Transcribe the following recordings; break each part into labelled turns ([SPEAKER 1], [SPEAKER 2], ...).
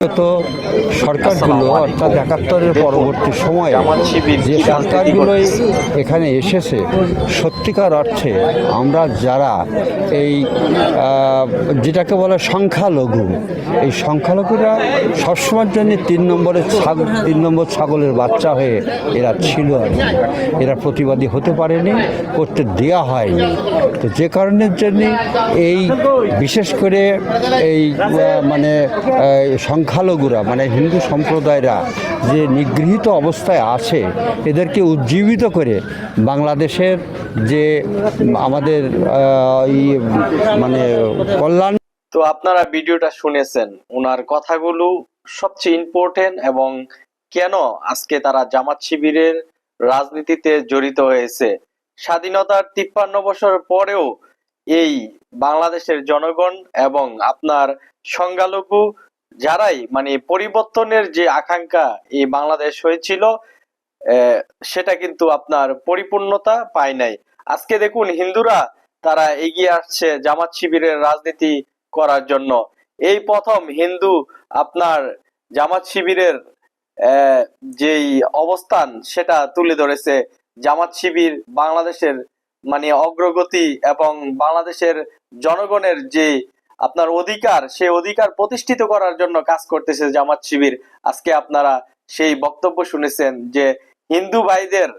[SPEAKER 1] তো সরকারগুলো অর্থাৎ একাত্তরের পরবর্তী সময়ে যে সরকারগুলোই এখানে এসেছে সত্যিকার অর্থে আমরা যারা এই যেটাকে বলে সংখ্যালঘু এই সংখ্যালঘুরা সবসময়ের জন্য তিন নম্বরের ছাগল তিন নম্বর ছাগলের বাচ্চা হয়ে এরা ছিল আর কি। এরা প্রতিবাদী হতে পারেনি করতে দেয়া হয়নি। তো যে কারণের জন্য এই বিশেষ করে এই মানে আহ, সংখ্যালঘুরা মানে হিন্দু সম্প্রদায়রা যে নিগৃহীত অবস্থায় আছে, এদেরকে উজ্জীবিত করে বাংলাদেশের যে আমাদের মানে কল্যাণ
[SPEAKER 2] তো আপনারা ভিডিওটা শুনেছেন, ওনার কথাগুলো সবচেয়ে ইম্পর্টেন্ট এবং কেন আজকে তারা জামাত শিবিরের রাজনীতিতে জড়িত হয়েছে? স্বাধীনতার তিপ্পান্ন বছর পরেও এই বাংলাদেশের জনগণ এবং আপনার সংখ্যালঘু যারাই মানে পরিবর্তনের যে আকাঙ্ক্ষা এই বাংলাদেশ হয়েছিল সেটা কিন্তু আপনার পরিপূর্ণতা পায় নাই। আজকে দেখুন হিন্দুরা তারা এগিয়ে আসছে জামাত শিবিরের রাজনীতি করার জন্য। এই প্রথম হিন্দু আপনার জামাত শিবিরের যেই অবস্থান সেটা তুলে ধরেছে জামাত শিবির বাংলাদেশের মানে অগ্রগতি এবং বাংলাদেশের জনগণের যে আপনার অধিকার সেই অধিকার প্রতিষ্ঠিত করার জন্য কাজ করতেছে জামাত শিবির। আজকে আপনারা সেই বক্তব্য শুনেছেন যে হিন্দু ভাইদের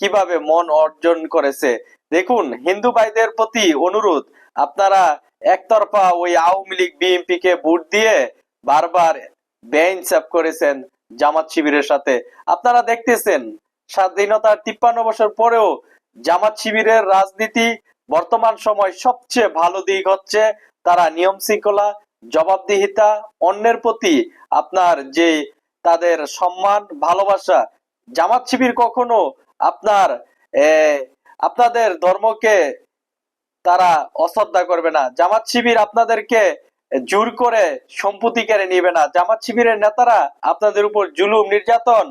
[SPEAKER 2] কীভাবে মন অর্জন করেছে। দেখুন, হিন্দু ভাইদের প্রতি অনুরোধ, আপনারা একতরফা ওই আওয়ামী লীগ বিএনপি কে ভোট দিয়ে বারবার বেঞ্চ আপ করেছেন জামাত শিবিরের সাথে। আপনারা দেখতেছেন, স্বাধীনতার তিপ্পান্ন বছর পরেও জামাত শিবিরের রাজনীতি বর্তমান সময় সবচেয়ে ভালো দিক হচ্ছে তারা নিয়ম শৃঙ্খলা, জবাবদিহিতা, অন্যের প্রতি আপনার যে তাদের সম্মান, ভালোবাসা, জামাত শিবির কখনো আপনার আপনাদের ধর্মকে তারা অশ্রদ্ধা করবে না। জামাত শিবির আপনাদেরকে জোর করে সম্পত্তি কেড়ে নিবে না। জামাত শিবিরের নেতারা আপনাদের উপর জুলুম, নির্যাতন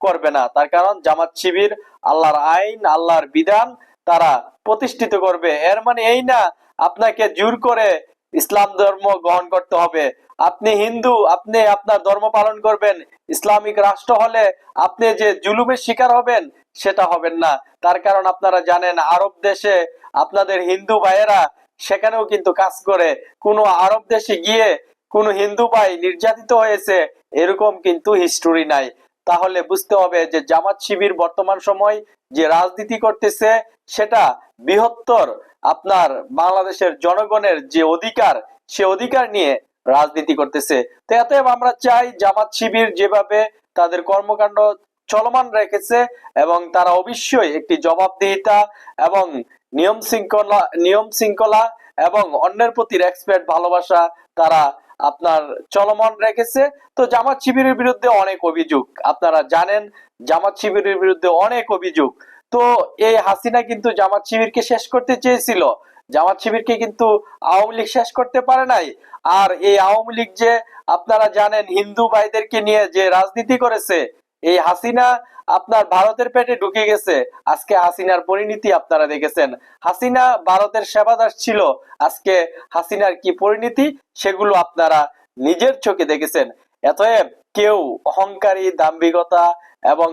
[SPEAKER 2] করবে না। তার কারণ জামাত শিবির আল্লাহর আইন, আল্লাহর বিধান তারা প্রতিষ্ঠিত করবে। এর মানে এই না, আপনাকে জোর করে ইসলাম ধর্ম গ্রহণ করতে হবে। আপনি হিন্দু, আপনি আপনার ধর্ম পালন করবেন। ইসলামিক রাষ্ট্র হলে আপনি যে জুলুমের শিকার হবেন, সেটা হবেন না। তার কারণ আপনারা জানেন, আরব দেশে আপনাদের হিন্দু ভাইয়েরা সেখানেও কিন্তু কাজ করে। কোনো আরব দেশে গিয়ে কোনো হিন্দু ভাই নির্যাতিত হয়েছে, এরকম কিন্তু হিস্টোরি নাই। তাহলে বুঝতে হবে যে জামাত শিবির বর্তমান সময় যে রাজনীতি করতেছে, সেটা বৃহত্তর আপনার বাংলাদেশের জনগণের যে অধিকার, সে অধিকার নিয়ে রাজনীতি করতেছে। তো এতএব আমরা চাই জামাত শিবির যেভাবে তাদের কর্মকাণ্ড চলমান রেখেছে এবং তারা অবশ্যই একটি জবাবদিহিতা এবং নিয়ম শৃঙ্খলা নিয়ম শৃঙ্খলা এবং অন্যের প্রতি রেসপেক্ট ভালোবাসা তারা আপনার চলমান রেখেছে। তো জামাত শিবিরের বিরুদ্ধে অনেক অভিযোগ। আপনারা জানেন, জামাত শিবিরের বিরুদ্ধে অনেক অভিযোগ। তো এই হাসিনা কিন্তু জামাত শিবিরকে শেষ করতে চেয়েছিল। জামাত শিবিরকে কিন্তু আওয়ামী লীগ শেষ করতে পারে নাই। আর এই আওয়ামী লীগ যে, আপনারা জানেন, হিন্দু ভাইদেরকে নিয়ে যে রাজনীতি করেছে এই হাসিনা আপনার ভারতের পেটে ঢুকে গেছে। আজকে হাসিনার পরিণতি আপনারা দেখেছেন। হাসিনা ভারতের সেবাদাস ছিল। আজকে হাসিনার কি পরিণতি সেগুলো আপনারা নিজের চোখে দেখেছেন। এতএব কেউ অহংকারী, দাম্ভিকতা এবং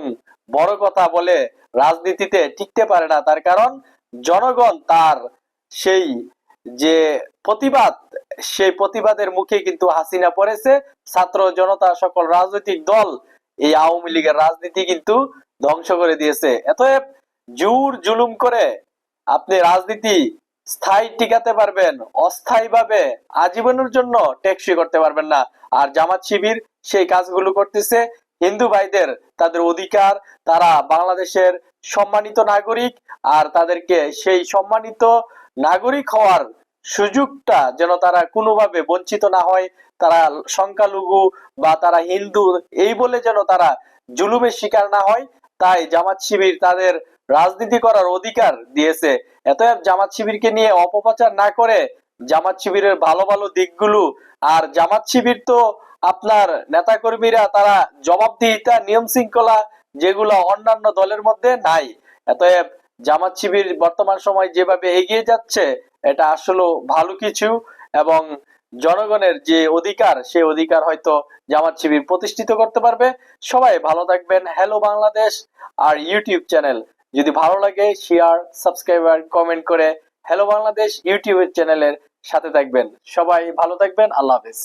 [SPEAKER 2] বড় কথা বলে রাজনীতিতে টিকতে পারে না। তার কারণ জনগণ তার সেই যে প্রতিবাদ, সেই প্রতিবাদের মুখে কিন্তু হাসিনা পড়েছে। ছাত্র, জনতা, সকল রাজনৈতিক দল এই আওয়ামী লীগের রাজনীতি কিন্তু ধ্বংস করে দিয়েছে। এতএব জোর জুলুম করে আপনি রাজনীতি স্থায়ী টিকাতে পারবেন অস্থায়ী ভাবে আজীবনের জন্য টেকসই করতে পারবেন না। আর জামাত শিবির সেই কাজগুলো করতেছে। হিন্দু ভাইদের তাদের অধিকার, তারা বাংলাদেশের সম্মানিত নাগরিক, আর তাদেরকে সেই সম্মানিত নাগরিক হওয়ার সুযোগটা যেন তারা কোনোভাবে বঞ্চিত না হয়, তারা সংখ্যালঘু বা তারা হিন্দু, এই বলে যেন তারা জুলুমের শিকার না হয়, তাই জামাত শিবির তাদের রাজনীতি করার অধিকার দিয়েছে। এতএব জামাত শিবিরকে নিয়ে অপপ্রচার না করে জামাত শিবিরের ভালো ভালো দিকগুলো, আর জামাত শিবির তো আপনার নেতাকর্মীরা তারা জবাবদিহিতা, নিয়ম শৃঙ্খলা যেগুলো অন্যান্য দলের মধ্যে নাই। এতএব জামাত শিবির বর্তমান সময় যেভাবে এগিয়ে যাচ্ছে এটা আসলে ভালো কিছু এবং জনগণের যে অধিকার, সেই অধিকার হয়তো জামাত শিবির প্রতিষ্ঠিত করতে পারবে। সবাই ভালো থাকবেন। হ্যালো বাংলাদেশ আর ইউটিউব চ্যানেল যদি ভালো লাগে শেয়ার সাবস্ক্রাইবার কমেন্ট করে হ্যালো বাংলাদেশ ইউটিউব চ্যানেলের সাথে থাকবেন। সবাই ভালো থাকবেন। আল্লাহ হাফেজ।